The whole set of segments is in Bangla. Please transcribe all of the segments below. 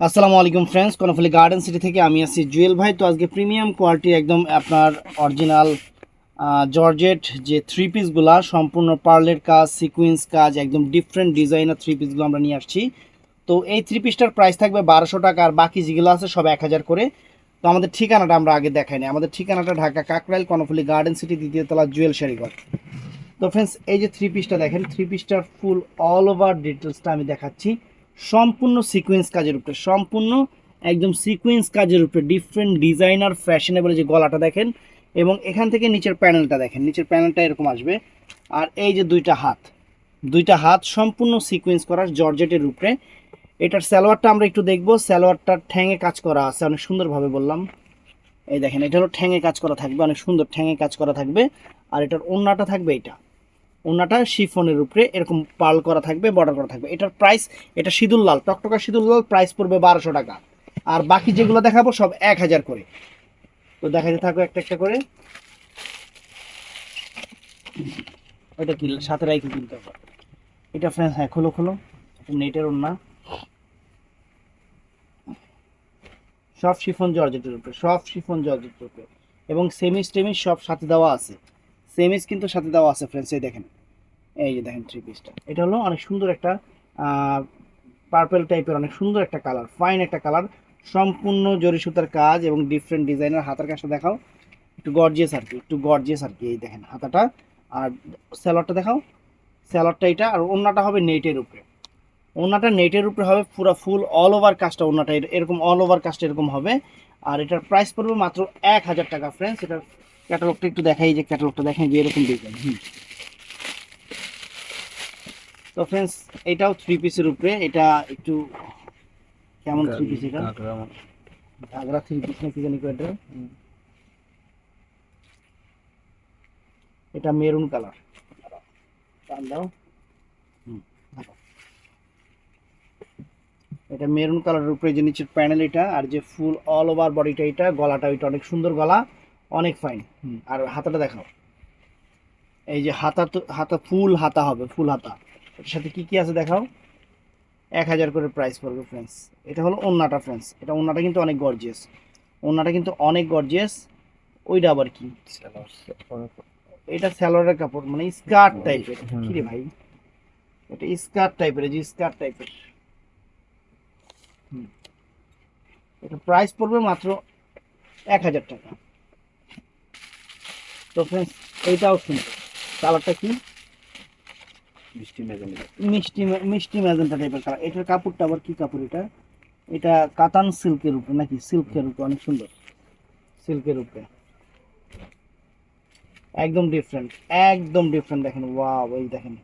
আসসালামু আলাইকুম ফ্রেন্ডস কর্ণফুলি গার্ডেন সিটি থেকে আমি আছি জুয়েল ভাই। তো আজকে প্রিমিয়াম কোয়ালিটি একদম আপনার অরিজিনাল জর্জেট যে থ্রি পিসগুলা সম্পূর্ণ পার্লের কাজ সিকুয়েন্স কাজ, একদম ডিফারেন্ট ডিজাইনার থ্রি পিসগুলো আমরা নিয়ে আসছি। তো এই থ্রি পিসটার প্রাইস থাকবে বারোশো টাকা আর বাকি যেগুলো আছে সব এক হাজার করে। তো আমাদের ঠিকানাটা আমরা আগে দেখাই দেখাইনি আমাদের ঠিকানাটা ঢাকা কাকরাইল, কর্ণফুলি গার্ডেন সিটি দ্বিতীয় তলা, জুয়েল শাড়িঘর। তো ফ্রেন্ডস এই যে থ্রি পিসটা দেখেন থ্রি পিসটার ফুল অল ওভার ডিটেলসটা আমি দেখাচ্ছি। সম্পূর্ণ সিকোয়েন্স কাজের উপরে, সম্পূর্ণ একদম সিকোয়েন্স কাজের উপরে ডিফারেন্ট ডিজাইনার ফ্যাশনেবল যে গলাটা দেখেন এবং এখান থেকে নিচের প্যানেলটা দেখেন, নিচের প্যানেলটা এরকম আসবে। আর এই যে দুইটা হাত দুইটা হাত সম্পূর্ণ সিকোয়েন্স করা জর্জেটের উপরে। এটার সালোয়ারটা আমরা একটু দেখব সালোয়ারটার ঠ্যাঙে কাজ করা আছে, অনেক সুন্দরভাবে বললাম। এই দেখেন, এটা হলো ঠ্যাঙে কাজ করা থাকবে, অনেক সুন্দর ঠ্যাঙে কাজ করা থাকবে। আর এটার ওড়নাটা থাকবে এটা ওনাটা শিফনের উপরে এরকম পাল করা থাকবে বর্ডার করা থাকবে। এটার প্রাইস এটা সিঁদুর লাল, টকটকা সিঁদুর লাল প্রাইস পড়বে বারোশো টাকা। আর বাকি যেগুলো দেখাবো সব এক হাজার করে। তো দেখাতে থাকো একটা একটা করে। ওইটা কি, সাথে রাইকে কিনতে হবে। এটা ফ্রেন্ডস হ্যাঁ খোলো খোলো। নেটের ওনা সব শিফন জর্জেটের উপরে, সব শিফন জর্জেটের উপরে। এবং সেমিস টেমিস সব সাথে দেওয়া আছে। সেমিস কিন্তু সাথে দেওয়া আছে ফ্রেন্ডস এই দেখেন। এই যে দেখেন থ্রি পিসটা এটা হলো অনেক সুন্দর একটা পার্পেল টাইপের অনেক সুন্দর একটা কালার ফাইন একটা কালার সম্পূর্ণ জরি সুতার কাজ এবং ডিফারেন্ট ডিজাইনের হাতার কাজটা দেখাও। একটু গর্জিয়াস আর কি, একটু গর্জিয়াস আর কি এই দেখেন হাতাটা। আর স্যালোয়ারটা দেখাও। স্যালোয়ারটা এটা, আর ওড়নাটা হবে নেটের উপরে। ওড়নাটা নেটের উপরে হবে পুরো ফুল অল ওভার কাজটা ওড়নাটা, এর- এরকম অল ওভার কাজটা এরকম হবে। আর এটার প্রাইস পড়বে মাত্র এক হাজার টাকা ফ্রেন্ডস এটার ক্যাটালগটা একটু দেখাই যে ক্যাটালগটা দেখাই যে এরকম ডিজাইন হুম। তো ফ্রেন্ডস এটাও থ্রি পিসের উপরে এটা একটু কেমন থ্রি পিস এটা? ঘাগরা থ্রি পিস না কি জানি এটা এটা মেরুন কালার টান দাও। এটা মেরুন কালারের উপরে যে নিচের প্যানেল এটা আর যে ফুল অল ওভার বডিটা এটা গলাটা ওইটা অনেক সুন্দর গলা অনেক ফাইন আর হাতাটা দেখাও। এই যে হাতা তো হাতা ফুল হাতা হবে ফুল হাতা। এটার সাথে কি কি আছে দেখাও? এক হাজার করে প্রাইস পড়বে ফ্রেন্ডস এটা হলো ওন্নাটা ফ্রেন্ডস এটা ওন্নাটা কিন্তু অনেক গর্জিয়াস ওন্নাটা কিন্তু অনেক গর্জিয়াস ওইটা আবার কি? এটা স্যালোয়ারের কাপড় মানে স্কার্ট টাইপের কি রে ভাই? এটা স্কার্ট টাইপের যে স্কার্ট টাইপের এটা প্রাইস পড়বে মাত্র এক হাজার টাকা। তো ফ্রেন্ডস এইটাও সুন্দর। কালারটা কি? মিষ্টি মিষ্টি ম্যাজেন্টা টাইপের কালার এটার কাপড়টা আবার কি কাপড় এটা? এটা কাতান সিল্কের উপরে নাকি? সিল্কের উপরে, অনেক সুন্দর। সিল্কের উপরে। একদম ডিফারেন্ট একদম ডিফারেন্ট দেখেন। ওয়াও এই দেখেন।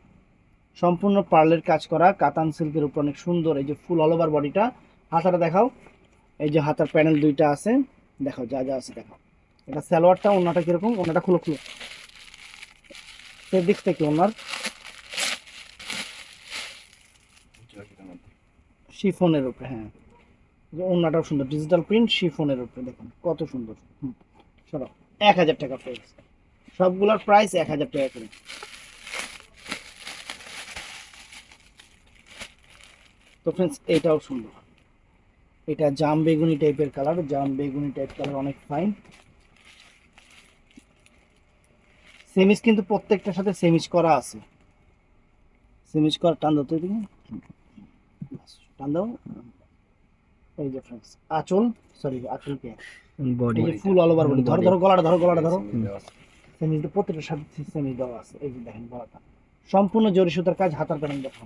সম্পূর্ণ পার্লের কাজ করা, কাতান সিল্কের উপর অনেক সুন্দর। এই যে ফুল অল ওভার বডিটা হাতাটা দেখাও। এই যে হাতার প্যানেল দুইটা আছে। দেখাও, যা যা আছে দেখাও। এটা সালোয়ারটা ওনাটা কীরকম? ওনাটা খুলো খুলো। সেদিক থেকে ওনার শিফনের উপরে হ্যাঁ। ওনাটাও সুন্দর ডিজিটাল প্রিন্ট শিফনের উপরে, দেখুন, কত সুন্দর। হুম, সরো, এক হাজার টাকা প্রাইস সবগুলোর প্রাইস এক হাজার টাকা করে। তো ফ্রেন্ডস এটাও সুন্দর। এটা জাম বেগুনি টাইপের কালার জাম বেগুনি টাইপ কালার অনেক ফাইন সেমিস কিন্তু প্রত্যেকটার সাথে সেমিস করা আছে। সেমিস করা টান দাও তো এদিকে। টান দাও এই যে ফ্রেন্ডস আঁচল সরি আঁচল কে? Body full all over body ধরো ধরো গলাটা ধরো গলাটা ধরো। সাথে দেওয়া আছে। এই যে দেখেন গলাটা। সম্পূর্ণ জরি সুতার কাজ হাতার প্যানেল দেখো।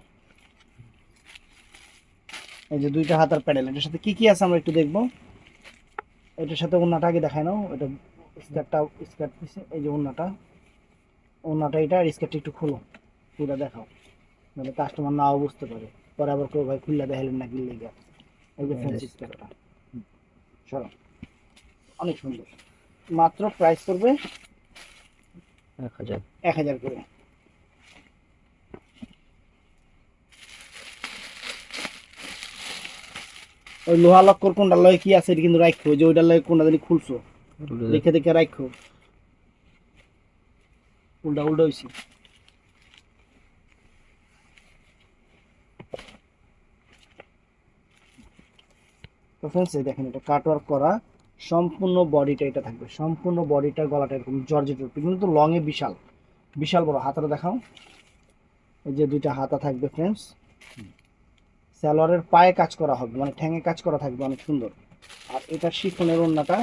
এই যে দুইটা হাতার প্যানেল। এটার সাথে কি কি আছে আমরা একটু দেখব। এটার সাথে ওনাটা আগে দেখায় নাও। এটা স্কার্টটা স্কার্ট পিছে এই যে ওনাটা ওনাটা এটা আর স্কার্টটা একটু খোলো। পুরো দেখাও। নাহলে কাস্টমার নাও বুঝতে পারে। পরে আবার কেউ ভাই খুললে দেখালেন না এই যে সরো। অনেক সুন্দর। মাত্র প্রাইস করবে এক হাজার। এক হাজার করে। ওই লোহা লক্কর কোনটা লয় কি আছে এটা কিন্তু রাখো যে ওইটার লয় কোনটা জানি খুলছো। দেখে দেখে রাখো উল্টা উল্টা হয়েছে তো ফ্রেন্ডস এই দেখেন এটা কাটওয়ার্ক করা, সম্পূর্ণ বডিটা এটা থাকবে। সম্পূর্ণ বডিটা গলাটা এরকম জর্জেটের উপরে কিন্তু লং এ বিশাল। বিশাল বড়, হাতাটা দেখাও। এই যে দুইটা হাতা থাকবে ফ্রেন্ডস সালোয়ারের পায়ে কাজ করা হবে মানে ঠ্যাঙে কাজ করা থাকবে, অনেক সুন্দর। আর এটা শিফনের ওড়নাটা,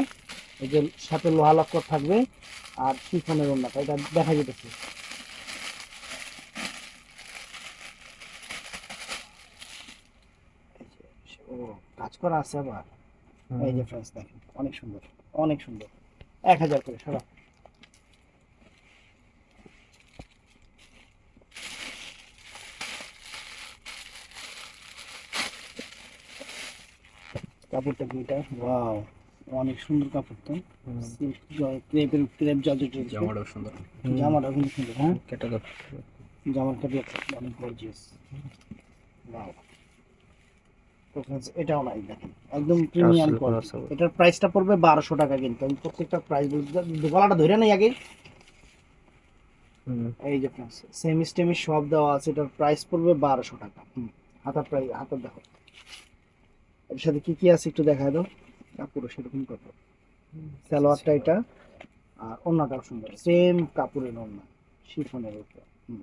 এই যে সাথে লোহা লক্কর থাকবে, আর শিফনের ওড়নাটা, এটা দেখা যেতেছে এই যে, ও কাজ করা আছে আবার। এই যে ফ্রেন্ডস দেখেন অনেক সুন্দর অনেক সুন্দর। এক হাজার করে সারা। কাপড়টা এটা? ওয়াও অনেক সুন্দর কাপড় তো। ক্রেপের ক্রেপ জর্জেটের জামাটাও সুন্দর। জামাটা কিন্তু সুন্দর হ্যাঁ? ক্যাটালগ জামার কাপড় অনেক গর্জিয়াস ওয়াও এটাও নাই দেখেন একদম প্রিমিয়াম কোয়ালিটি এটার প্রাইসটা পড়বে বারোশো টাকা কিন্তু। আমি প্রত্যেকটা প্রাইস গলাটা ধরে নেই আগে। এই যে ফ্রেন্ডস সেমি স্টেমি সব দেওয়া আছে এটার প্রাইস পড়বে বারোশো টাকা। হাতার প্রাইস হাতার দেখো। এর সাথে কি কি আছে একটু দেখা দাও। কাপড়ও সেরকম কাপড় সালোয়ারটা এটা আর অন্যটাও সুন্দর। সেম কাপড়ের অন্য শিফনের উপর হুম।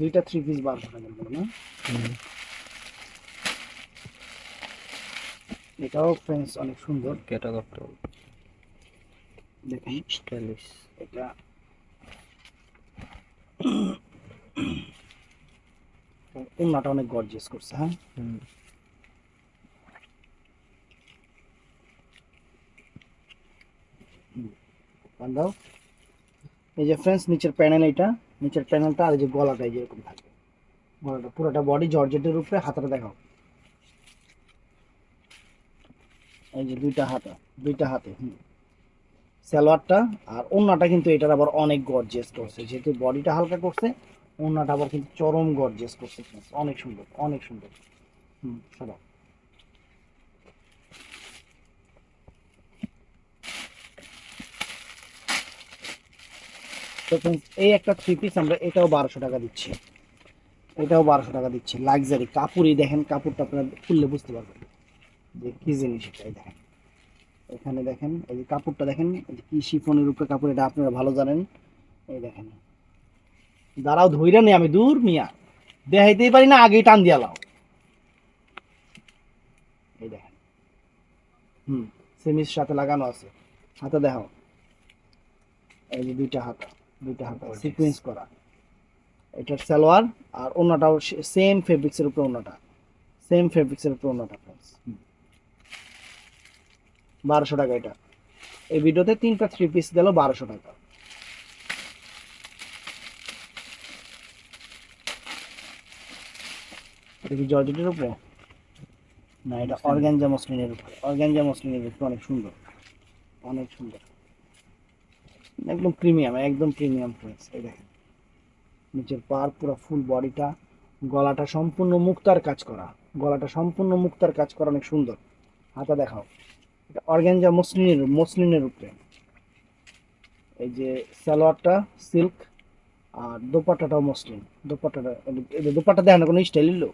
দুইটা থ্রি পিস বারোশো টাকা বলো না? এটাও ফ্রেন্ডস অনেক সুন্দর। ক্যাটালগটা দেখেন। স্টাইলিশ এটা ওনাটা অনেক গর্জিয়াস করছে হ্যাঁ? দাও এই যে ফ্রেন্ডস নিচের প্যানেল এটা নিচের প্যানেলটা আর যে গলাটা এই যে এরকম থাকবে। গলাটা, পুরোটা বডি জর্জেটের উপরে হাতাটা দেখাও। এই যে দুইটা হাতা, দুইটা হাতে, হুম। সালোয়ারটা আর ওন্নাটা কিন্তু এটার আবার অনেক গর্জিয়াস করছে। যেহেতু বডিটা হালকা করছে, ওন্নাটা আবার কিন্তু চরম গর্জিয়াস করছে। অনেক সুন্দর অনেক সুন্দর। হুম সবাই তো এই একটা থ্রি পিস আমরা এটাও বারোশো টাকা দিচ্ছি। এটাও বারোশো টাকা দিচ্ছি লাক্সারি কাপড়ই দেখেন, কাপড়টা আপনারা খুললে বুঝতে পারবেন যে কি জিনিস এটা দেখেন। এখানে দেখেন, এই যে কাপড়টা দেখেন কি শিফনের উপরে কাপড়, এটা আপনারা ভালো জানেন। এই দেখেন। দাঁড়াও, ধইরা নেই আমি দূর মিয়া। দেখাইতেই পারি না, আগেই টান দিয়া লাও। এই দেখেন। হুম সেমিস সাথে লাগানো আছে। হাতে দেখাও। এই যে দুইটা হাতা। দুইটা হাতা. সিকোয়েন্স করা। এটার সালোয়ার আর অন্যটাও সেম ফেব্রিক্সের উপরে অন্যটা। সেম ফেব্রিক্সের উপরে অন্যটা ফ্রেন্ডস বারোশো টাকা এটা। এই ভিডিওতে তিনটা থ্রি পিস গেল বারোশো টাকা। কি জর্জেটের উপরে? না এটা অর্গানজা মসলিনের উপরে। অর্গানজা মসলিনের উপরে অনেক সুন্দর। অনেক সুন্দর। একদম প্রিমিয়াম একদম প্রিমিয়াম প্রাইস এই দেখেন। নিচের পার পুরো ফুল বডিটা গলাটা সম্পূর্ণ মুক্তার কাজ করা। গলাটা সম্পূর্ণ মুক্তার কাজ করা, অনেক সুন্দর। হাতা দেখাও। এটা অর্গ্যানজা মসলিনের মসলিনের উপরে। এই যে সালোয়ারটা সিল্ক আর দোপাট্টাটাও মসলিন। দোপাট্টাটা দোপাট্টা দেখেন কোনো স্টাইল ইলো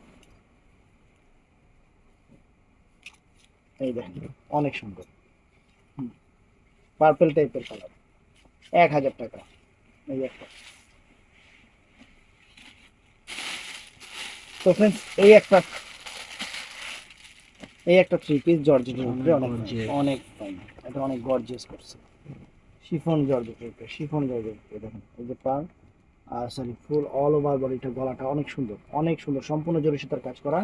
এই দেখেন, অনেক সুন্দর। পার্পেল টাইপের কালার এক হাজার টাকা। এই একটা। তো ফ্রেন্ডস এই একটা এই একটা থ্রি পিস জর্জেটের উপরে অনেক. অনেক। এটা অনেক গর্জিয়াস করছে। শিফন জর্জেটের উপরে শিফন জর্জেটের উপরে দেখেন। এই যে পার আর সরি ফুল অল ওভার বডিটা গলাটা অনেক সুন্দর। অনেক সুন্দর সম্পূর্ণ জরি সুতার কাজ করা।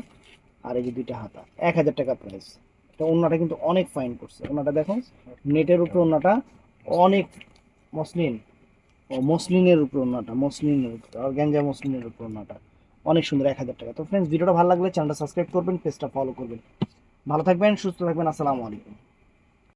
আর এই যে দুইটা হাতা এক হাজার টাকা প্রাইস এটা ওনাটা কিন্তু অনেক ফাইন করছে। ওনাটা দেখো নেটের উপরে ওনাটা অনেক মসলিন। ও মসলিনের উপর ওনাটা মসলিনের আর গ্যাঞ্জা মসলিনের উপর ওনাটা অনেক সুন্দর, এক হাজার টাকা। তো ফ্রেন্ডস ভিডিওটা ভালো লাগলে চ্যানেলটা সাবস্ক্রাইব করবেন পেজটা ফলো করবেন। ভালো থাকবেন, সুস্থ থাকবেন, আসসালামু আলাইকুম।